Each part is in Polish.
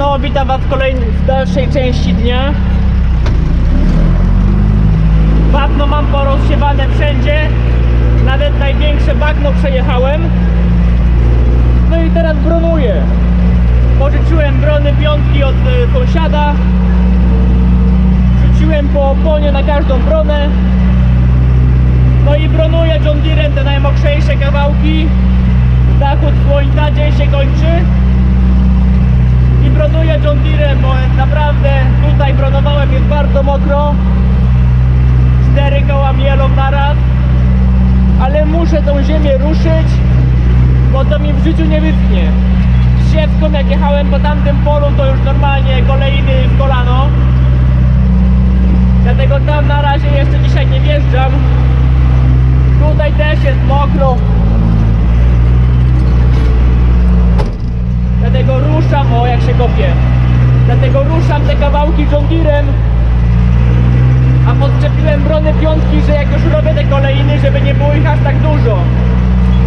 No, witam Was kolejny, w dalszej części dnia. Bagno mam porozsiewane wszędzie. Nawet największe bagno przejechałem. No i teraz bronuję. Pożyczyłem brony piątki od e, sąsiada. Rzuciłem po oponie na każdą bronę. No i bronuję John Deerem te najmokrzejsze kawałki. Zachód słońca, dzień się kończy. I bronuję John Deerem, bo jest naprawdę tutaj bronowałem, jest bardzo mokro. Cztery koła mielą naraz. Ale muszę tą ziemię ruszyć, bo to mi w życiu nie wyschnie. Z siewką jak jechałem po tamtym polu, to już normalnie kolejny w kolano. Dlatego tam na razie jeszcze dzisiaj nie wjeżdżam. Tutaj też jest mokro. Dlatego ruszam, o jak się kopie. Dlatego ruszam John Deerem. A podczepiłem brony piątki, że jak już robię te kolejny, żeby nie było ich aż tak dużo.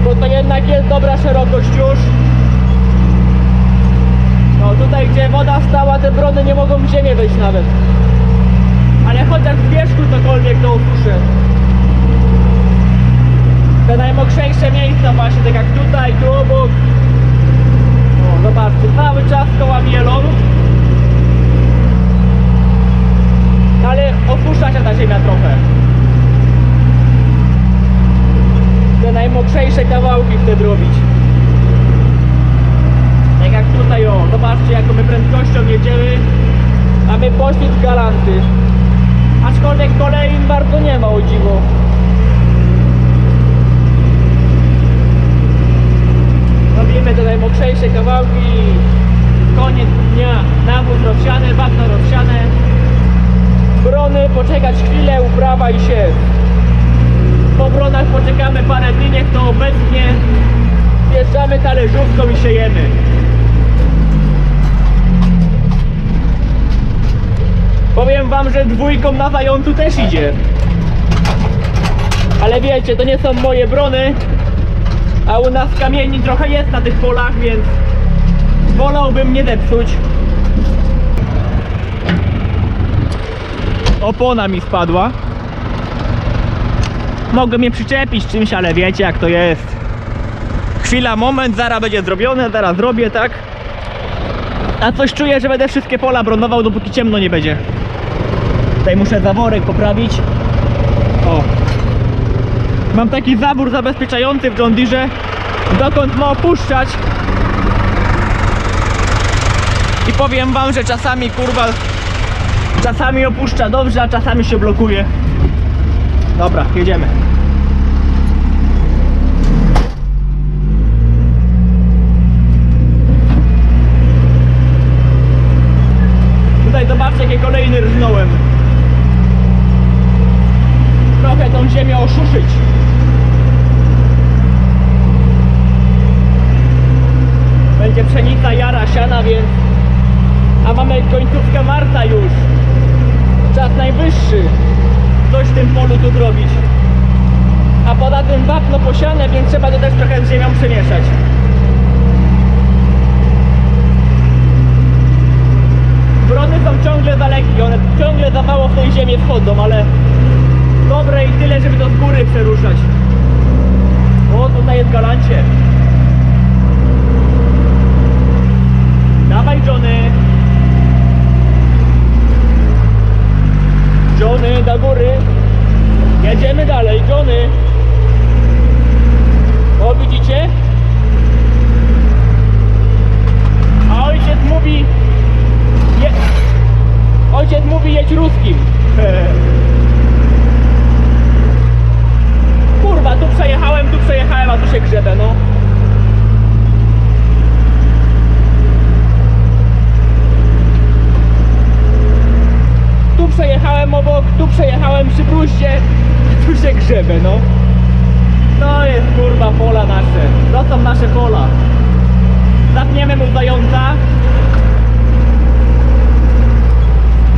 Bo to jednak jest dobra szerokość już. No tutaj gdzie woda stała, te brony nie mogą w ziemię wejść nawet. Ale chociaż w wierzchu cokolwiek to ususzę. Te najmokrzejsze miejsca właśnie, tak jak tutaj, tu obok. O, zobaczcie, cały czas koła Ale opuszcza się ta ziemia trochę. Te najmokrzejsze kawałki wtedy robić. Tak jak tutaj, o, zobaczcie jaką my prędkością jedziemy, a my poszli galanty. Aczkolwiek kolei bardzo nie ma o dziwo. Robimy te najmokrzejsze kawałki. Koniec dnia. Nawóz rozsiany, bagno rozsiane. Brony, poczekać chwilę, uprawa i siew. Po bronach poczekamy parę dni, niech to obecnie. Zjeżdżamy talerzówką i siejemy. Powiem wam, że dwójką na zającu też idzie. Ale wiecie, to nie są moje brony. A u nas kamieni trochę jest na tych polach, więc wolałbym nie zepsuć. Opona mi spadła. Mogę mnie przyczepić czymś, ale wiecie jak to jest. Chwila, moment, zaraz będzie zrobione, zaraz zrobię, tak? A coś czuję, że będę wszystkie pola bronował, dopóki ciemno nie będzie. Tutaj muszę zaworek poprawić. O. Mam taki zabór zabezpieczający w John Deere, dokąd ma opuszczać. I powiem wam, że czasami kurwa, czasami opuszcza dobrze, a czasami się blokuje. Dobra, jedziemy. Tutaj zobaczcie, jakie kolejny rżnąłem. Trochę tą ziemię oszuszyć. Będzie pszenica, jara, siana, więc... A mamy końcówkę marca już. Czas najwyższy. Coś w tym polu tu zrobić. A poza tym wapno posiane, więc trzeba to też trochę z ziemią przemieszać. Brony są ciągle za lekkie, one ciągle za mało w tej ziemię wchodzą, ale dobre i tyle, żeby to z góry przeruszać. O, tutaj jest galancie. Dawaj Johnny. Johnny do góry. Jedziemy dalej, Johnny. O, widzicie? A ojciec mówi... Je... Ojciec mówi jedź ruskim. Kurwa, tu przejechałem, tu przejechałem, a tu się grzebę, no. Tu przejechałem obok, tu przejechałem przy bruździe, tu się grzebę, no. To jest kurwa pola nasze. To są nasze pola. Zapniemy mu zająca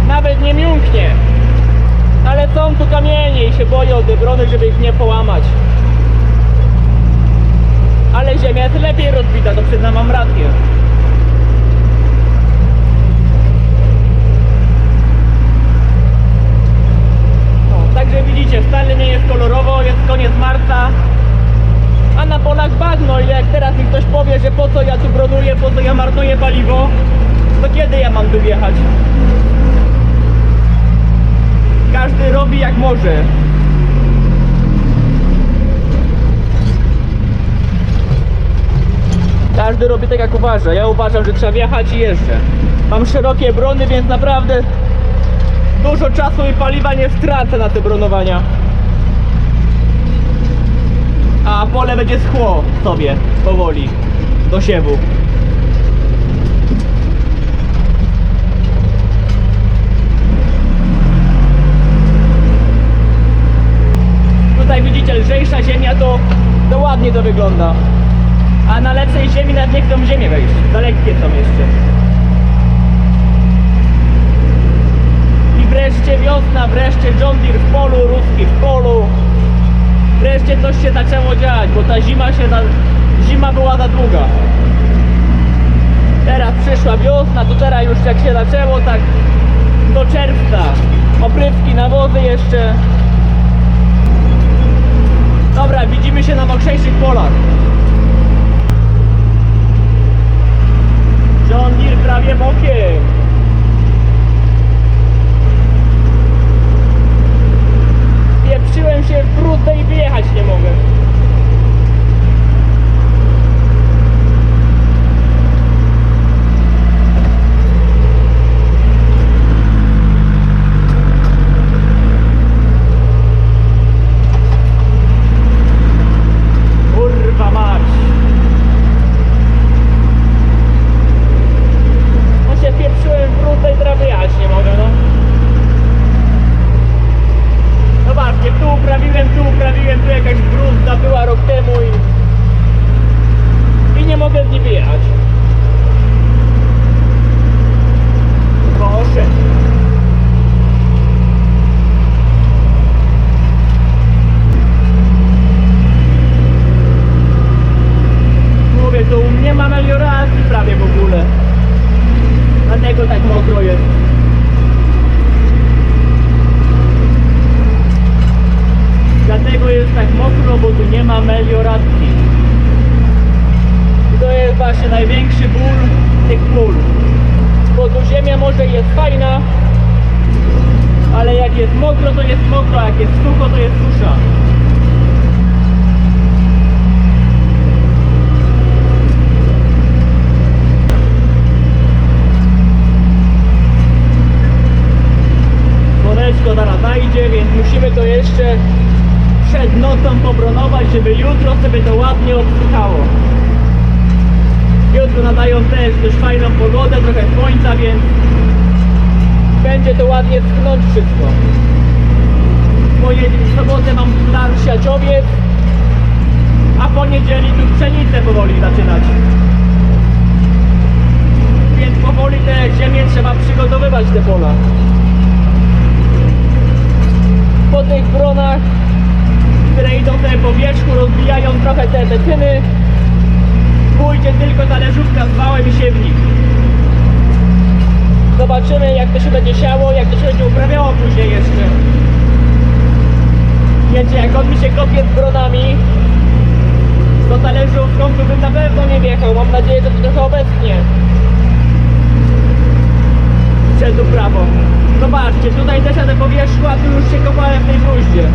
nawet nie mięknie. Ale są tu kamienie i się boję odebrony, żeby ich nie połamać. Ale ziemia jest lepiej rozbita, to przyznam mam rację. O, także widzicie, wcale nie jest kolorowo, jest koniec marca. A na polach bagno, ile jak teraz mi ktoś powie, że po co ja tu broduję, po co ja marnuję paliwo, to kiedy ja mam wyjechać? Każdy robi jak może. Każdy robi tak jak uważa. Ja uważam, że trzeba wjechać i jeżdżę. Mam szerokie brony, więc naprawdę dużo czasu i paliwa nie stracę na te bronowania. A pole będzie schło sobie powoli do siewu. Tutaj widzicie lżejsza ziemia, to, to ładnie to wygląda. A na lepszej ziemi nawet nie chcą ziemię wejść. Za lekkie są jeszcze. I wreszcie wiosna, wreszcie John Deere w polu, ruski w polu. Wreszcie coś się zaczęło dziać, bo ta zima się za... zima była za długa. Teraz przyszła wiosna, to teraz już jak się zaczęło, tak do czerwca. Oprywki, nawozy jeszcze. Dobra, widzimy się na mokrzejszych polach. John Deere prawie bokiem. Pieprzyłem się w brudne i wyjechać nie mogę. Kurwa mać. No się pieprzyłem w brudne i teraz wyjechać nie mogę, no. Zobaczcie, tu uprawiłem, tu uprawiłem, tu jakaś bruzda była rok temu i... I nie mogę z niej wyjechać. Proszę. Mówię, tu nie ma melioracji prawie w ogóle. Dlatego tak mokro jest. Dlatego jest tak mokro, bo tu nie ma melioracji. I to właśnie największy ból tych pól. Bo tu ziemia może jest fajna, ale jak jest mokro, to jest mokro, a jak jest sucho, to jest susza. Słoneczko zaraz zajdzie, więc musimy to jeszcze przed nocą pobronować, żeby jutro sobie to ładnie obsychało. Jutro nadają też dość fajną pogodę, trochę słońca, więc będzie to ładnie schnąć wszystko. Pojedzie w sobotę mam plan siać owiec, a po niedzieli tu pszenicę powoli zaczynać. Więc powoli te ziemię trzeba przygotowywać te pola. Po tych bronach, które idą sobie po wierzchu, rozbijają trochę te becyny, pójdzie tylko talerzówka z wałem i siewnik. Zobaczymy jak to się będzie siało, jak to się będzie uprawiało później jeszcze. Wiecie, jak on mi się kopie z bronami, to talerzówką to bym na pewno nie wjechał. Mam nadzieję, że to trochę obecnie. Przed uprawą. Zobaczcie, tutaj też jadę po wierzchu, a tu już się kopałem w tej gruździe.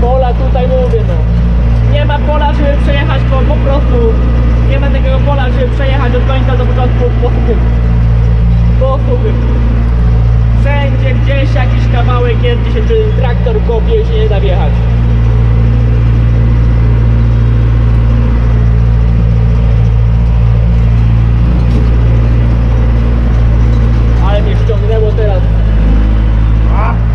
Pola tutaj mówię, no. Nie ma pola, żeby przejechać po, po prostu. Nie ma takiego pola, żeby przejechać od końca do początku po suchym. Po suchym. Wszędzie gdzieś jakiś kawałek jest, gdzie się traktor kopie się nie da wjechać. Ale mnie ściągnęło teraz. A!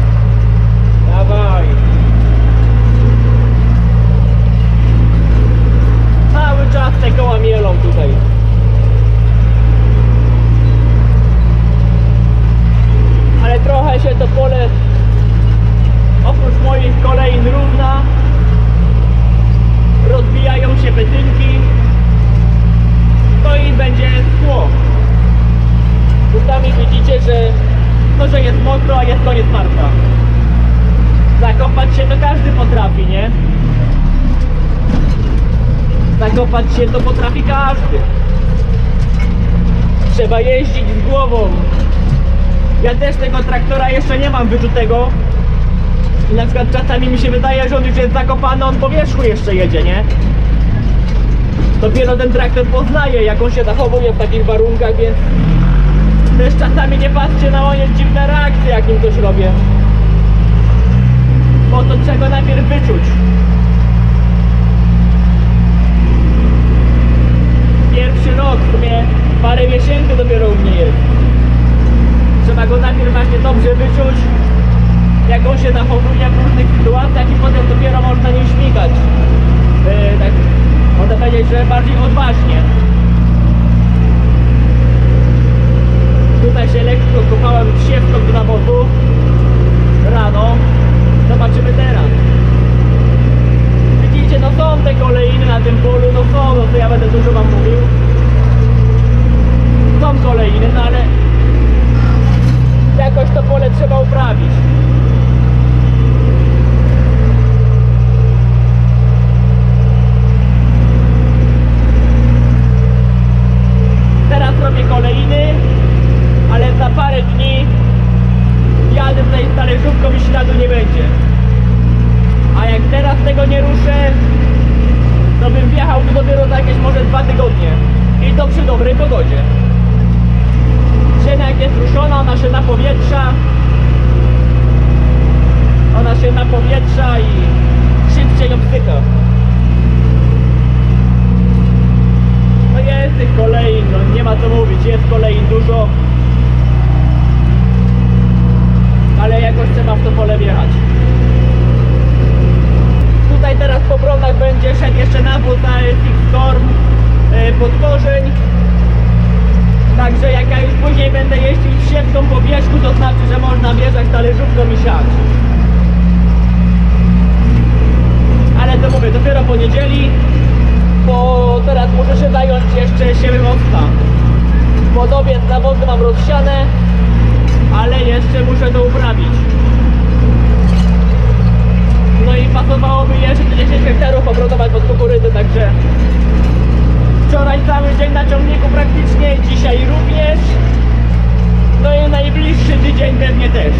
wkopać się to potrafi każdy. Trzeba jeździć z głową. Ja też tego traktora jeszcze nie mam wyczutego. I na przykład czasami mi się wydaje, że on już jest zakopany, on po wierzchu jeszcze jedzie, nie? Dopiero ten traktor poznaje, jak on się zachowuje w takich warunkach, więc też czasami nie patrzcie na moje dziwne reakcje, jak nim coś robię. Bo to trzeba najpierw wyczuć. Pierwszy rok, w sumie parę miesięcy dopiero u mnie jest. Trzeba go najpierw właśnie dobrze wyczuć, jak on się zachowuje w różnych sytuacjach i potem dopiero można nim śmigać. Yy, tak, można powiedzieć, że bardziej odważnie. Tutaj się lekko kopałem siewką do nawozu rano. Zobaczymy teraz. Widzicie, no są te kolejny na tym polu, no są, no to ja będę dużo wam mówił. Są kolejny, no ale jakoś to pole trzeba uprawić. Teraz robię kolejny, ale za parę dni jadę tutaj z talerzówką i śladu nie będzie. A jak teraz tego nie ruszę, to bym wjechał tu dopiero za jakieś może dwa tygodnie. I to przy dobrej pogodzie. Ziemia jak jest ruszona, ona się napowietrza. Ona się napowietrza i szybciej obsycha. No jest tych kolejn, no nie ma co mówić, jest kolejn dużo. Ale jakoś trzeba w to pole wjechać. Tutaj teraz po bronach będzie szedł jeszcze nawóz na Fix Storm yy, pod korzeń. Także jak ja już później będę siewką po wierzchu, to znaczy, że można wjeżdżać talerzówką i siać. Ale to mówię, dopiero po niedzieli, bo teraz muszę się zająć jeszcze siewem octa. Podobie nawozy mam rozsiane, ale jeszcze muszę to uprawić. No i pasowałoby jeszcze te 10 hektarów obrotować pod kukurydzę, także wczoraj cały dzień na ciągniku praktycznie, dzisiaj również. No i najbliższy tydzień pewnie też.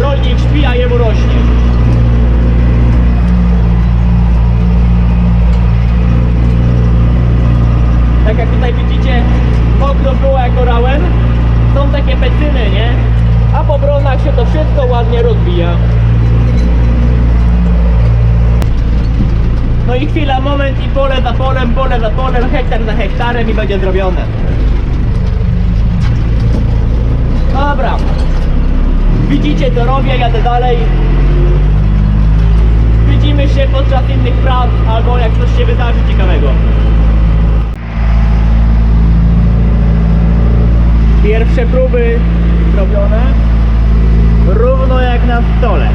Rolnik śpi, a jemu rośnie. Tak jak tutaj widzicie, mokro było jak orałem. Są takie pecyny, nie? A po bronach się to wszystko ładnie rozbija. No i chwila, moment i pole za polem, pole za polem, hektar za hektarem i będzie zrobione. Dobra. Widzicie co robię, jadę dalej. Widzimy się podczas innych prac albo jak coś się wydarzy ciekawego. Pierwsze próby zrobione równo jak na stole.